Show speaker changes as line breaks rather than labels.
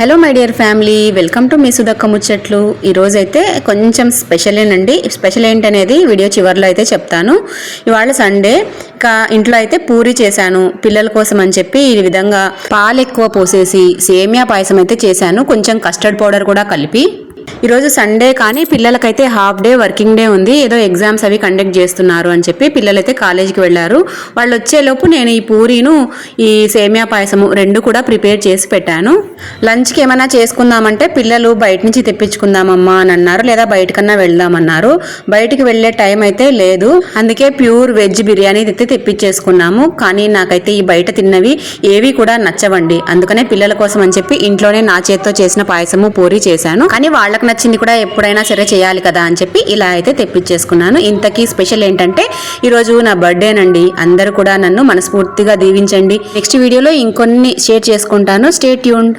Hello my dear family welcome to మీ సుధక్క ముచ్చట్లు. ఈరోజైతే కొంచెం స్పెషల్ ఏనండి. స్పెషల్ ఏంటనేది వీడియో చివరిలో అయితే చెప్తాను. ఇవాళ సండే ఇంకా ఇంట్లో అయితే పూరి చేశాను. పిల్లల కోసం అని చెప్పి ఈ విధంగా పాలు ఎక్కువ పోసేసి సేమియా పాయసం అయితే చేశాను. కొంచెం కస్టర్డ్ పౌడర్ కూడా కలిపి. ఈరోజు సండే కానీ పిల్లలకైతే హాఫ్ డే వర్కింగ్ డే ఉంది. ఏదో ఎగ్జామ్స్ అవి కండక్ట్ చేస్తున్నారు అని చెప్పి పిల్లలైతే కాలేజీకి వెళ్ళారు. వాళ్ళు వచ్చేలోపు నేను ఈ పూరీను ఈ సేమియా పాయసము రెండు కూడా ప్రిపేర్ చేసి పెట్టాను. లంచ్కి ఏమైనా చేసుకుందామంటే పిల్లలు బయట నుంచి తెప్పించుకుందామమ్మా అని అన్నారు. లేదా బయటకన్నా వెళ్దామన్నారు. బయటికి వెళ్ళే టైం అయితే లేదు. అందుకే ప్యూర్ వెజ్ బిర్యానీ అయితే తెప్పించేసుకున్నాము. కానీ నాకైతే ఈ బయట తిన్నవి ఏవి కూడా నచ్చవండి. అందుకనే పిల్లల కోసం అని చెప్పి ఇంట్లోనే నా చేత్తో చేసిన పాయసము పూరి చేశాను. కానీ వాళ్ళకి నచ్చింది కూడా ఎప్పుడైనా సరే చేయాలి కదా అని చెప్పి ఇలా అయితే తెప్పించేసుకున్నాను. ఇంతకీ స్పెషల్ ఏంటంటే ఈరోజు నా బర్త్డేనండి అందరూ కూడా నన్ను మనస్ఫూర్తిగా దీవించండి. నెక్స్ట్ వీడియోలో ఇంకొన్ని షేర్ చేసుకుంటాను. Stay tuned.